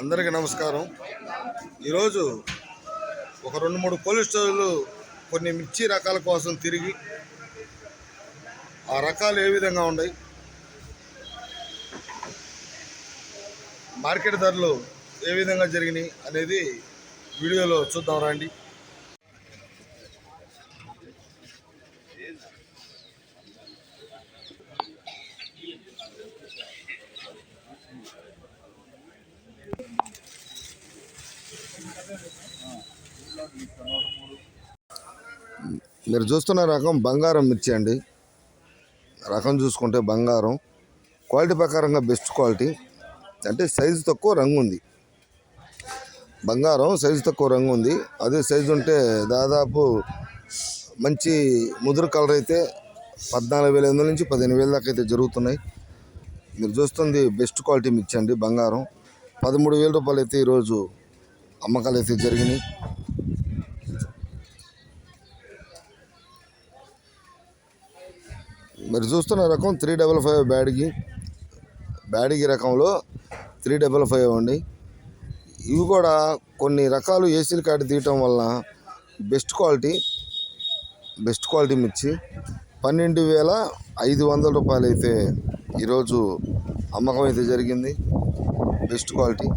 అందరికీ నమస్కారం. ఈరోజు ఒక రెండు మూడు పోలీస్ స్టేషన్లు కొన్ని మిర్చి రకాల కోసం తిరిగి ఆ రకాలు ఏ విధంగా ఉన్నాయి? మార్కెట్ ధరలు ఏ విధంగా జరిగినాయి అనేది వీడియోలో చూద్దాం రండి. మీరు చూస్తున్న రకం బంగారం మిర్చి అండి. రకం చూసుకుంటే బంగారం. క్వాలిటీ ప్రకారంగా బెస్ట్ క్వాలిటీ. అంటే సైజు తక్కువ రంగు ఉంది. బంగారం సైజు తక్కువ రంగు ఉంది. అదే సైజు ఉంటే దాదాపు మంచి ముదురు కలర్ అయితే పద్నాలుగు వేల ఎనిమిది నుంచి పదిహేను వేల దాకా అయితే జరుగుతున్నాయి. మీరు చూస్తుంది బెస్ట్ క్వాలిటీ మిర్చి అండి బంగారం. పదమూడు వేల రూపాయలు అయితే ఈరోజు అమ్మకాలు అయితే జరిగినాయి. మీరు చూస్తున్న రకం three double five Byadgi Byadgi రకంలో త్రీ డబల్ ఫైవ్ అండి. ఇవి కూడా కొన్ని రకాలు ఏసీలు కాటి తీయటం వలన బెస్ట్ క్వాలిటీ బెస్ట్ క్వాలిటీ మిర్చి. పన్నెండు వేల ఐదు వందల రూపాయలు అయితే ఈరోజు అమ్మకం అయితే జరిగింది. Best quality.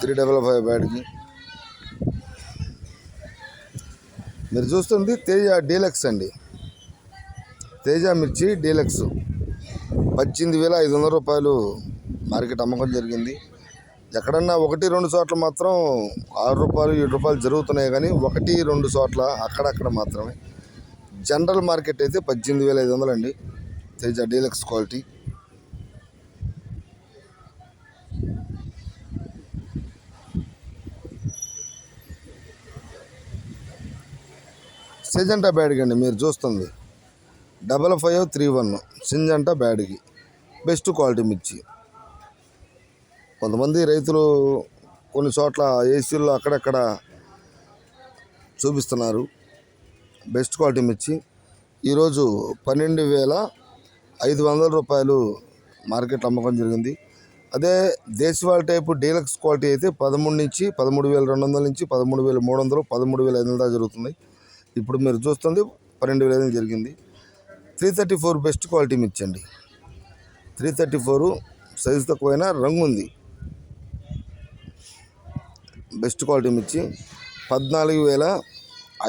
Three double five బ్యాడ్కి మీరు చూస్తుంది తేజ డీలక్స్ అండి. తేజ మిర్చి డీలక్స్. పద్దెనిమిది వేల ఐదు వందల రూపాయలు మార్కెట్ అమ్మకం జరిగింది. ఎక్కడన్నా ఒకటి రెండు చోట్ల మాత్రం ఆరు రూపాయలు ఏడు రూపాయలు జరుగుతున్నాయి కానీ ఒకటి రెండు చోట్ల అక్కడక్కడ మాత్రమే. జనరల్ మార్కెట్ అయితే పద్దెనిమిది వేల ఐదు వందలు అండి. Teja deluxe quality. సెజంటా బ్యాడ్కి అండి మీరు చూస్తుంది. Double five three one Syngenta బ్యాడ్కి. Best quality మిర్చి. కొంతమంది రైతులు కొన్ని చోట్ల ఏసీల్లో అక్కడక్కడ చూపిస్తున్నారు. బెస్ట్ క్వాలిటీ మిర్చి. ఈరోజు పన్నెండు వేల ఐదు వందల రూపాయలు మార్కెట్ అమ్మకం జరిగింది. అదే దేశవాళ టైపు డీలక్స్ క్వాలిటీ అయితే పదమూడు నుంచి పదమూడు వేల రెండు వందల నుంచి పదమూడు వేల మూడు వందలు పదమూడు వేల ఐదు వందల జరుగుతున్నాయి. ఇప్పుడు మీరు చూస్తుంది పన్నెండు వేల ఐదు జరిగింది. Three thirty four best quality మిర్చి త్రీ థర్టీ ఫోర్ సైజు తక్కువైనా రంగు ఉంది. బెస్ట్ క్వాలిటీ మిర్చి పద్నాలుగు వేల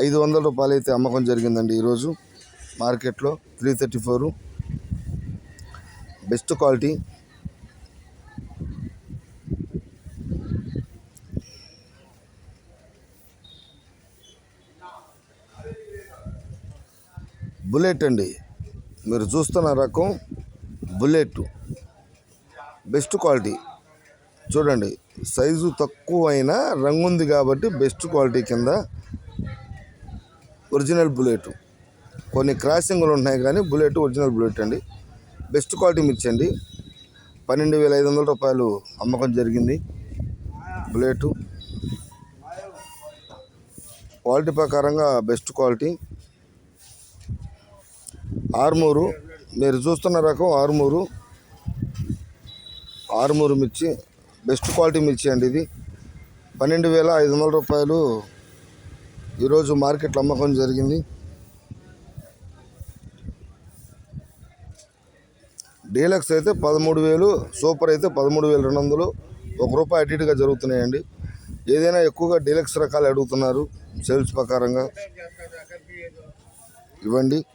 ఐదు వందల రూపాయలు అయితే అమ్మకం జరిగిందండి ఈరోజు మార్కెట్లో three thirty four. Best quality bullet అండి మీరు చూస్తున్న రకం బుల్లెట్. Best quality. చూడండి సైజు తక్కువైనా రంగు ఉంది కాబట్టి బెస్ట్ క్వాలిటీ కింద ఒరిజినల్ బుల్లెట్. కొన్ని క్రాసింగ్లు ఉన్నాయి కానీ బుల్లెట్ ఒరిజినల్ బుల్లెట్ అండి. బెస్ట్ క్వాలిటీ మిర్చండి పన్నెండు వేల ఐదు వందల రూపాయలు అమ్మకం జరిగింది బుల్లెట్. క్వాలిటీ ప్రకారంగా బెస్ట్ క్వాలిటీ. ఆర్మూరు. మీరు చూస్తున్న రకం ఆర్మూరు. ఆరుమూరు మిర్చి. బెస్ట్ క్వాలిటీ మిర్చి అండి ఇది. పన్నెండు వేల ఐదు వందల రూపాయలు ఈరోజు మార్కెట్లో అమ్మకం జరిగింది. డీలక్స్ అయితే పదమూడు వేలు సూపర్ అయితే పదమూడు వేల రెండు వందలు. ఒక రూపాయి అటు ఇటుగా జరుగుతున్నాయండి. ఏదైనా ఎక్కువగా డీలక్స్ రకాలు అడుగుతున్నారు. సేల్స్ ప్రకారంగా. ఇవ్వండి.